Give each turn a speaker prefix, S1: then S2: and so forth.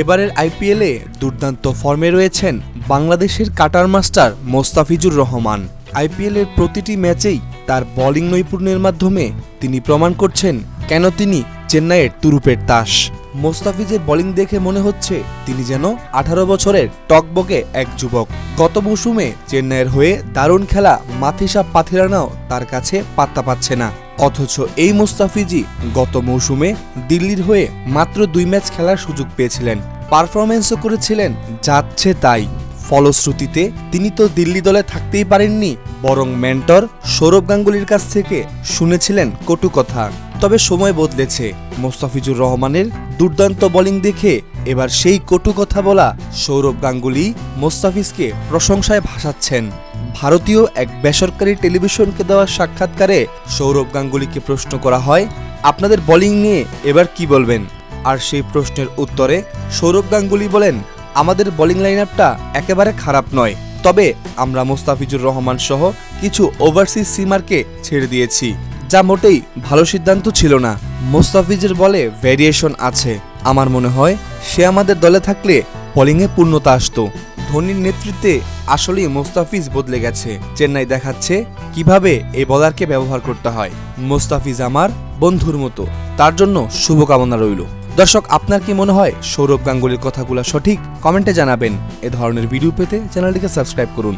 S1: এবারের আইপিএলে দুর্দান্ত ফর্মে রয়েছেন বাংলাদেশের কাটার মাস্টার মোস্তাফিজুর রহমান। আইপিএলের প্রতিটি ম্যাচেই তার বোলিং নৈপুণ্যের মাধ্যমে তিনি প্রমাণ করছেন কেন তিনি চেন্নাইয়ের তুরুপের তাস। মোস্তাফিজের বোলিং দেখে মনে হচ্ছে তিনি যেন আঠারো বছরের টকবকে এক যুবক। গত মৌসুমে চেন্নাইয়ের হয়ে দারুণ খেলা মাথিসা পাথিরানাও তার কাছে পাত্তা পাচ্ছে না। অথচ এই মোস্তাফিজি গত মৌসুমে দিল্লির হয়ে মাত্র দুই ম্যাচ খেলার সুযোগ পেয়েছিলেন। পারফরমেন্সও করেছিলেন, যাচ্ছে তাই। ফলশ্রুতিতে তিনি তো দিল্লি দলে থাকতেই পারেননি, বরং মেন্টর সৌরভ গাঙ্গুলির কাছ থেকে শুনেছিলেন কটু কথা। তবে সময় বদলেছে। মোস্তাফিজুর রহমানের দুর্দান্ত বোলিং দেখে এবার সেই কটু কথা বলা সৌরভ গাঙ্গুলি মোস্তাফিজকে প্রশংসায় ভাসাচ্ছেন। ভারতীয় এক বেসরকারি টেলিভিশনকে দেওয়া সাক্ষাৎকারে সৌরভ গাঙ্গুলিকে প্রশ্ন করা হয়, আপনাদের বোলিং নিয়ে এবার কি বলবেন? আর সেই প্রশ্নের উত্তরে সৌরভ গাঙ্গুলি বলেন, আমাদের বোলিং লাইন আপটা একেবারে খারাপ নয়, তবে আমরা মোস্তাফিজুর রহমান সহ কিছু ওভারসিজ সিমারকে ছেড়ে দিয়েছি, যা মোটেই ভালো সিদ্ধান্ত ছিল না। মোস্তাফিজের বলে ভ্যারিয়েশন আছে। আমার মনে হয় সে আমাদের দলে থাকলে বোলিংয়ে পূর্ণতা আসতো। ধোনির নেতৃত্বে আসলেই মোস্তাফিজ বদলে গেছে। চেন্নাই দেখাচ্ছে কীভাবে এই বলারকে ব্যবহার করতে হয়। মোস্তাফিজ আমার বন্ধুর মতো। তার জন্য শুভকামনা রইল। দর্শক, আপনার কি মনে হয় সৌরভ গাঙ্গুলির কথাগুলো সঠিক? কমেন্টে জানাবেন। এ ধরনের ভিডিও পেতে চ্যানেলটিকে সাবস্ক্রাইব করুন।